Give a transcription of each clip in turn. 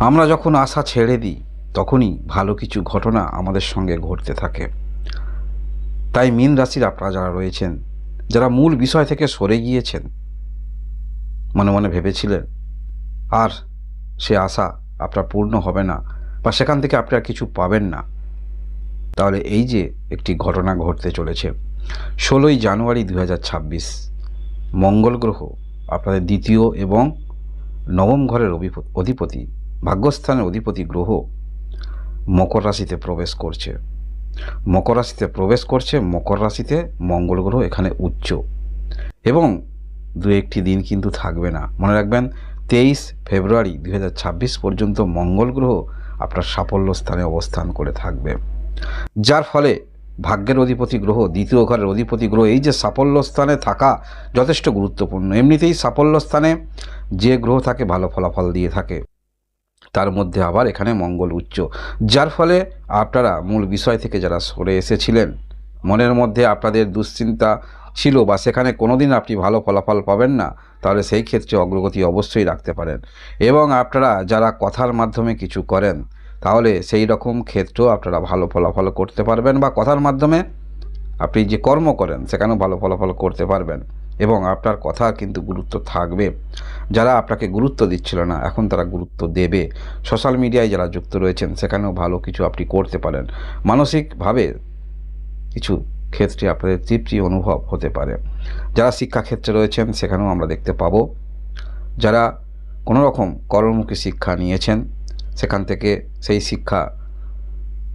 আমরা যখন আশা ছেড়ে দিই, তখনই ভালো কিছু ঘটনা আমাদের সঙ্গে ঘটতে থাকে। তাই মীন রাশির আপনারা যারা রয়েছেন, যারা মূল বিষয় থেকে সরে গিয়েছেন, মনে মনে ভেবেছিলেন, আর সে আশা আপনার পূর্ণ হবে না বা সেখান থেকে আপনি আর কিছু পাবেন না, তাহলে এই যে একটি ঘটনা ঘটতে চলেছে, ষোলোই জানুয়ারি দু হাজার ছাব্বিশ, মঙ্গল গ্রহ আপনাদের দ্বিতীয় এবং নবম ঘরের অধিপ- অধিপতি ভাগ্যস্থানের অধিপতি গ্রহ মকর রাশিতে প্রবেশ করছে। মকর রাশিতে প্রবেশ করছে, মকর রাশিতে মঙ্গল গ্রহ এখানে উচ্চ। এবং দু একটি দিন কিন্তু থাকবে না। মনে রাখবেন, তেইশ ফেব্রুয়ারি দু হাজার ছাব্বিশ পর্যন্ত মঙ্গল গ্রহ আপনার সাফল্য স্থানে অবস্থান করে থাকবে। যার ফলে ভাগ্যের অধিপতি গ্রহ, দ্বিতীয় ঘরের অধিপতি গ্রহ, এই যে সাফল্য স্থানে থাকা যথেষ্ট গুরুত্বপূর্ণ। এমনিতেই সাফল্য স্থানে যে গ্রহ থাকে ভালো ফলাফল দিয়ে থাকে। তার মধ্যে আবার এখানে মঙ্গল উচ্চ। যার ফলে আপনারা মূল বিষয় থেকে যারা সরে এসেছিলেন, মনের মধ্যে আপনাদের দুশ্চিন্তা ছিল বা সেখানে কোনোদিন আপনি ভালো ফলাফল পাবেন না, তাহলে সেই ক্ষেত্রে অগ্রগতি অবশ্যই রাখতে পারেন। এবং আপনারা যারা কথার মাধ্যমে কিছু করেন, তাহলে সেই রকম ক্ষেত্রেও আপনারা ভালো ফলাফল করতে পারবেন বা কথার মাধ্যমে আপনি যে কর্ম করেন, সেখানেও ভালো ফলাফল করতে পারবেন। এবং আপনার কথা কিন্তু গুরুত্ব থাকবে। যারা আপনাকে গুরুত্ব দিচ্ছিল না, এখন তারা গুরুত্ব দেবে। সোশ্যাল মিডিয়ায় যারা যুক্ত রয়েছেন, সেখানেও ভালো কিছু আপনি করতে পারেন। মানসিকভাবে কিছু ক্ষেত্রে আপনাদের তৃপ্তি অনুভব হতে পারে। যারা শিক্ষাক্ষেত্রে রয়েছেন, সেখানেও আমরা দেখতে পাবো। যারা কোনো রকম কর্মমুখী শিক্ষা নিয়েছেন, সেখান থেকে সেই শিক্ষা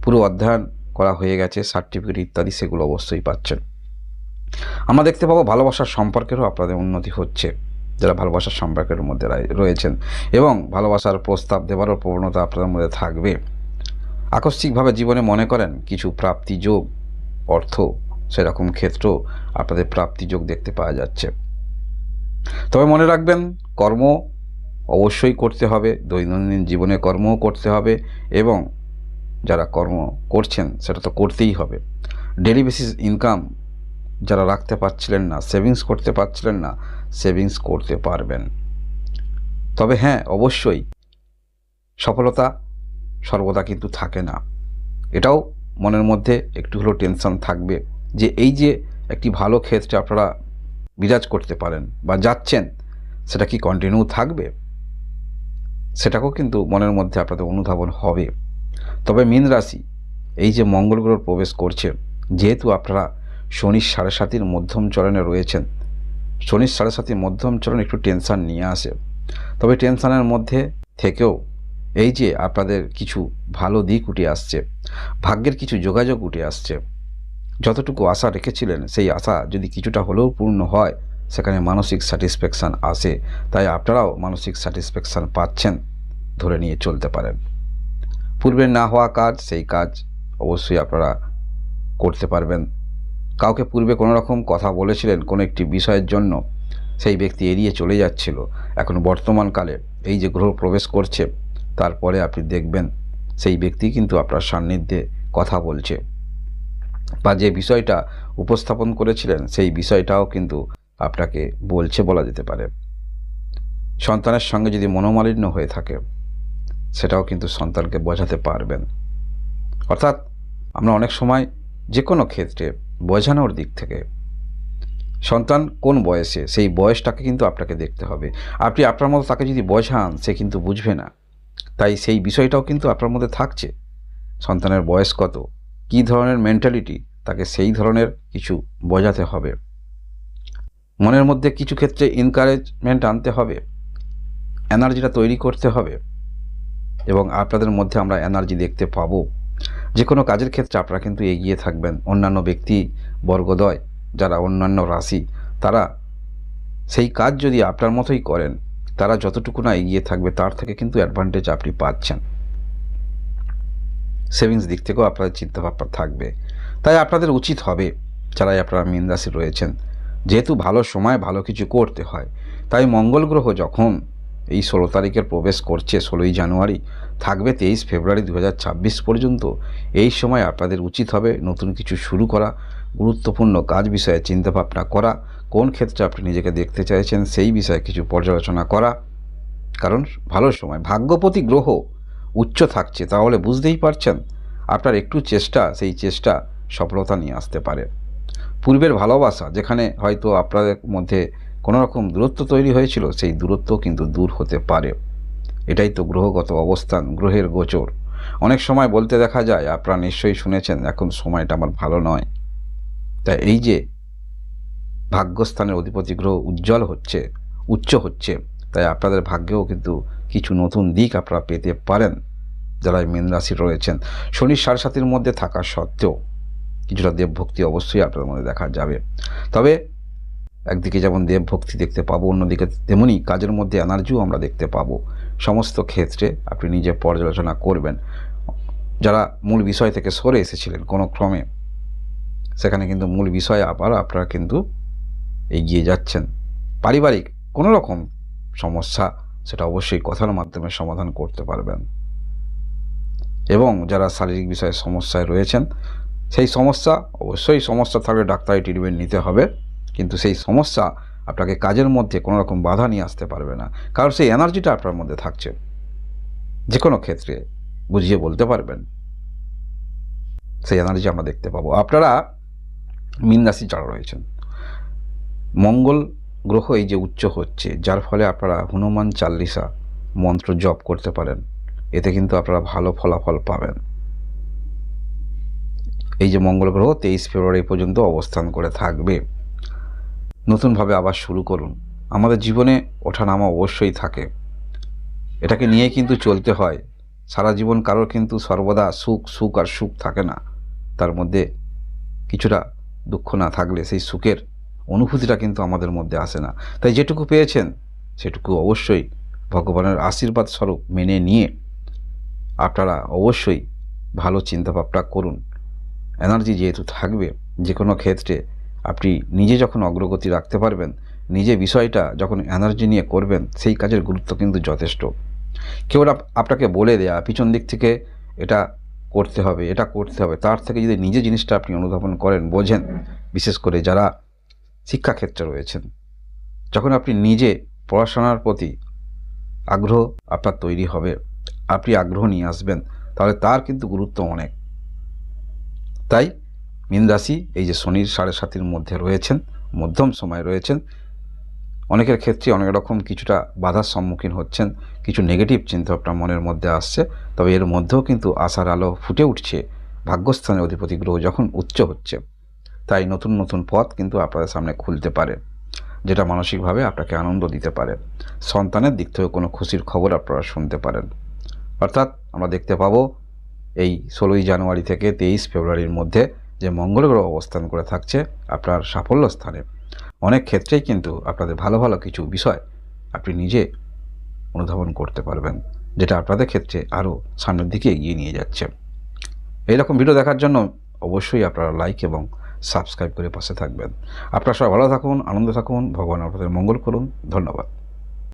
পুরো অধ্যয়ন করা হয়ে গেছে সার্টিফিকেট ইত্যাদি, সেগুলো অবশ্যই পাচ্ছেন। আমরা দেখতে পাবো ভালোবাসার সম্পর্কেরও আপনাদের উন্নতি হচ্ছে, যারা ভালোবাসার সম্পর্কের মধ্যে রয়েছেন। এবং ভালোবাসার প্রস্তাব দেওয়ারও প্রবণতা আপনাদের মধ্যে থাকবে। আকস্মিকভাবে জীবনে মনে করেন, কিছু প্রাপ্তি যোগ, অর্থ, সেরকম ক্ষেত্র আপনাদের প্রাপ্তি যোগ দেখতে পাওয়া যাচ্ছে। তবে মনে রাখবেন, কর্ম অবশ্যই করতে হবে, দৈনন্দিন জীবনে কর্মও করতে হবে এবং যারা কর্ম করছেন, সেটা তো করতেই হবে। ডেলি বেসিস ইনকাম যারা রাখতে পারছিলেন না সেভিংস করতে পারছিলেন না সেভিংস করতে পারবেন। তবে হ্যাঁ অবশ্যই সফলতা সর্বদা কিন্তু থাকে না। এটাও মনের মধ্যে একটু হলেও টেনশন থাকবে যে এই যে একটি ভালো ক্ষেত্রে আপনারা বিরাজ করতে পারেন বা যাচ্ছেন, সেটা কি কন্টিনিউ থাকবে? সেটাকেও কিন্তু মনের মধ্যে আপনাদের অনুধাবন হবে। তবে মীন রাশি, এই যে মঙ্গল গ্রহ প্রবেশ করছে, যেহেতু আপনারা শনির সাড়ে সাতির মধ্যম চরণে রয়েছেন। শনির সাড়ে সাতির মধ্যম চরণ একটু টেনশান নিয়ে আসে। তবে টেনশানের মধ্যে থেকেও এই যে আপনাদের কিছু ভালো দিক উঠে আসছে, ভাগ্যের কিছু যোগাযোগ উঠে আসছে, যতটুকু আশা রেখেছিলেন সেই আশা যদি কিছুটা হলেও পূর্ণ হয়, সেখানে মানসিক স্যাটিসফ্যাকশান আসে। তাই আপনারাও মানসিক স্যাটিসফ্যাকশান পাচ্ছেন ধরে নিয়ে চলতে পারেন। পূর্বে না হওয়া কাজ, সেই কাজ অবশ্যই আপনারা করতে পারবেন। কাউকে পূর্বে কোনো রকম কথা বলেছিলেন কোনো একটি বিষয়ের জন্য, সেই ব্যক্তি এড়িয়ে চলে যাচ্ছিল। এখন বর্তমানকালে এই যে গ্রহ প্রবেশ করছে, তারপরে আপনি দেখবেন সেই ব্যক্তি কিন্তু আপনার সান্নিধ্যে কথা বলছে। বা যে বিষয়টা উপস্থাপন করেছিলেন, সেই বিষয়টাও কিন্তু আপনাকে বলছে বলা যেতে পারে। সন্তানের সঙ্গে যদি মনোমালিন্য হয়ে থাকে, সেটাও কিন্তু সন্তানকে বোঝাতে পারবেন। অর্থাৎ আমরা অনেক সময় যে কোনো ক্ষেত্রে বোঝানোর দিক থেকে। সন্তান কোন বয়সে, সেই বয়সটাকে কিন্তু আপনাকে দেখতে হবে। আপনি আপনার মতো তাকে যদি বোঝান, সে কিন্তু বুঝবে না। তাই সেই বিষয়টাও কিন্তু আপনার মধ্যে থাকছে। সন্তানের বয়স কত? কী ধরনের মেন্টালিটি তাকে সেই ধরনের কিছু বোঝাতে হবে। মনের মধ্যে কিছু ক্ষেত্রে এনকারেজমেন্ট আনতে হবে। এনার্জিটা তৈরি করতে হবে। এবং আপনাদের মধ্যে আমরা এনার্জি দেখতে পাবো। যে কোনো কাজের ক্ষেত্রে আপনারা কিন্তু এগিয়ে থাকবেন। অন্যান্য ব্যক্তি বর্গদয় যারা অন্যান্য রাশি, তারা সেই কাজ যদি আপনার মতোই করেন, তারা যতটুকু না এগিয়ে থাকবে, তার থেকে কিন্তু অ্যাডভান্টেজ আপনি পাচ্ছেন। সেভিংস দিক থেকেও আপনাদের চিন্তাভাবনা থাকবে। তাই আপনাদের উচিত হবে যারাই আপনারা মীন রাশি রয়েছেন, যেহেতু ভালো সময়, ভালো কিছু করতে হয়, তাই মঙ্গল গ্রহ যখন এই ষোলো তারিখের প্রবেশ করছে ষোলোই জানুয়ারি। থাকবে তেইশ ফেব্রুয়ারি দু হাজার ছাব্বিশ পর্যন্ত। এই সময় আপনাদের উচিত হবে নতুন কিছু শুরু করা, গুরুত্বপূর্ণ কাজ বিষয়ে চিন্তাভাবনা করা, কোন ক্ষেত্রে আপনি নিজেকে দেখতে চাইছেন সেই বিষয়ে কিছু পর্যালোচনা করা। কারণ ভালো সময়। ভাগ্যপতি গ্রহ উচ্চ থাকছে তাহলে বুঝতেই পারছেন, আপনার একটু চেষ্টা, সেই চেষ্টা সফলতা নিয়ে আসতে পারে। পূর্বের ভালোবাসা, যেখানে হয়তো আপনাদের মধ্যে কোনো রকম দূরত্ব তৈরি হয়েছিল, সেই দূরত্ব কিন্তু দূর হতে পারে। এটাই তো গ্রহগত অবস্থান, গ্রহের গোচর। অনেক সময় বলতে দেখা যায়, আপনারা নিশ্চয়ই শুনেছেন, এখন সময়টা আমার ভালো নয়। তাই এই যে ভাগ্যস্থানের অধিপতি গ্রহ উজ্জ্বল হচ্ছে, উচ্চ হচ্ছে, তাই আপনাদের ভাগ্যেও কিন্তু কিছু নতুন দিক আপনারা পেতে পারেন, যারা এই মীন রাশি রয়েছেন। শনির সাড়ে সাতির মধ্যে থাকা সত্ত্বেও কিছুটা দেবভক্তি অবশ্যই আপনাদের মধ্যে দেখা যাবে। তবে একদিকে যেমন দেবভক্তি দেখতে পাবো, অন্যদিকে তেমনি কাজের মধ্যে এনার্জিও আমরা দেখতে পাবো। সমস্ত ক্ষেত্রে আপনি নিজে পর্যালোচনা করবেন। যারা মূল বিষয় থেকে সরে এসেছিলেন কোনো ক্রমে, সেখানে কিন্তু মূল বিষয়ে আবার আপনারা কিন্তু এগিয়ে যাচ্ছেন। পারিবারিক কোনো রকম সমস্যা, সেটা অবশ্যই কথার মাধ্যমে সমাধান করতে পারবেন। এবং যারা শারীরিক বিষয়ে সমস্যায় রয়েছেন, সেই সমস্যা অবশ্যই সমস্যা থাকলে ডাক্তারি ট্রিটমেন্ট নিতে হবে। কিন্তু সেই সমস্যা আপনাকে কাজের মধ্যে কোনো রকম বাধা নিয়ে আসতে পারবে না। কারণ সেই এনার্জিটা আপনার মধ্যে থাকছে। যে কোনো ক্ষেত্রে বুঝিয়ে বলতে পারবেন। সেই এনার্জি আমরা দেখতে পাবো। আপনারা মীন রাশি যারা রয়েছেন, মঙ্গল গ্রহ এই যে উচ্চ হচ্ছে, যার ফলে আপনারা হনুমান চাল্লিশা মন্ত্র জপ করতে পারেন। এতে কিন্তু আপনারা ভালো ফলাফল পাবেন। এই যে মঙ্গল গ্রহ তেইশ ফেব্রুয়ারি পর্যন্ত অবস্থান করে থাকবে। নতুনভাবে আবার শুরু করুন। আমাদের জীবনে ওঠানামা অবশ্যই থাকে। এটাকে নিয়ে কিন্তু চলতে হয়। সারা জীবন কারোর কিন্তু সর্বদা সুখ সুখ আর সুখ থাকে না। তার মধ্যে কিছুটা দুঃখ না থাকলে সেই সুখের অনুভূতিটা কিন্তু আমাদের মধ্যে আসে না। তাই যেটুকু পেয়েছেন, সেটুকু অবশ্যই ভগবানের আশীর্বাদ স্বরূপ মেনে নিয়ে আপনারা অবশ্যই ভালো চিন্তাভাবনা করুন। এনার্জি যেহেতু থাকবে যে কোনো ক্ষেত্রে আপনি নিজে যখন অগ্রগতি রাখতে পারবেন, নিজে বিষয়টা যখন এনার্জি নিয়ে করবেন, সেই কাজের গুরুত্ব কিন্তু যথেষ্ট। কেউ আপ- আপনাকে বলে দেয়া, পিছন দিক থেকে এটা করতে হবে, এটা করতে হবে, তার থেকে যদি নিজে জিনিসটা আপনি অনুধাবন করেন, বোঝেন, বিশেষ করে যারা শিক্ষাক্ষেত্রে রয়েছেন, যখন আপনি নিজে পড়াশোনার প্রতি আগ্রহ আপনার তৈরি হবে, আপনি আগ্রহ নিয়ে আসবেন, তাহলে তার কিন্তু গুরুত্ব অনেক। তাই মীন রাশি এই যে শনির সাড়ে সাতির মধ্যে রয়েছেন, মধ্যম সময় রয়েছেন, অনেকের ক্ষেত্রে অনেক রকম কিছুটা বাধার সম্মুখীন হচ্ছেন, কিছু নেগেটিভ চিন্তা আপনার মনের মধ্যে আসছে, তবে এর মধ্যেও কিন্তু আশার আলো ফুটে উঠছে, ভাগ্যস্থানের অধিপতি গ্রহ যখন উচ্চ হচ্ছে, তাই নতুন নতুন পথ কিন্তু আপনাদের সামনে খুলতে পারে, যেটা মানসিকভাবে আপনাকে আনন্দ দিতে পারে, সন্তানের দিক থেকে কোনো খুশির খবর আপনারা শুনতে পারেন, অর্থাৎ আমরা দেখতে পাবো এই ষোলোই জানুয়ারি থেকে তেইশ ফেব্রুয়ারির মধ্যে যে মঙ্গল গ্রহ অবস্থান করে থাকছে আপনার সাফল্য স্থানে। অনেক ক্ষেত্রেই কিন্তু আপনাদের ভালো ভালো কিছু বিষয় আপনি নিজে অনুধাবন করতে পারবেন, যেটা আপনাদের ক্ষেত্রে আরও সামনের দিকে এগিয়ে নিয়ে যাচ্ছে। এইরকম ভিডিও দেখার জন্য অবশ্যই আপনারা লাইক এবং সাবস্ক্রাইব করে পাশে থাকবেন। আপনারা সবাই ভালো থাকুন, আনন্দ থাকুন, ভগবান আপনাদের মঙ্গল করুন। ধন্যবাদ।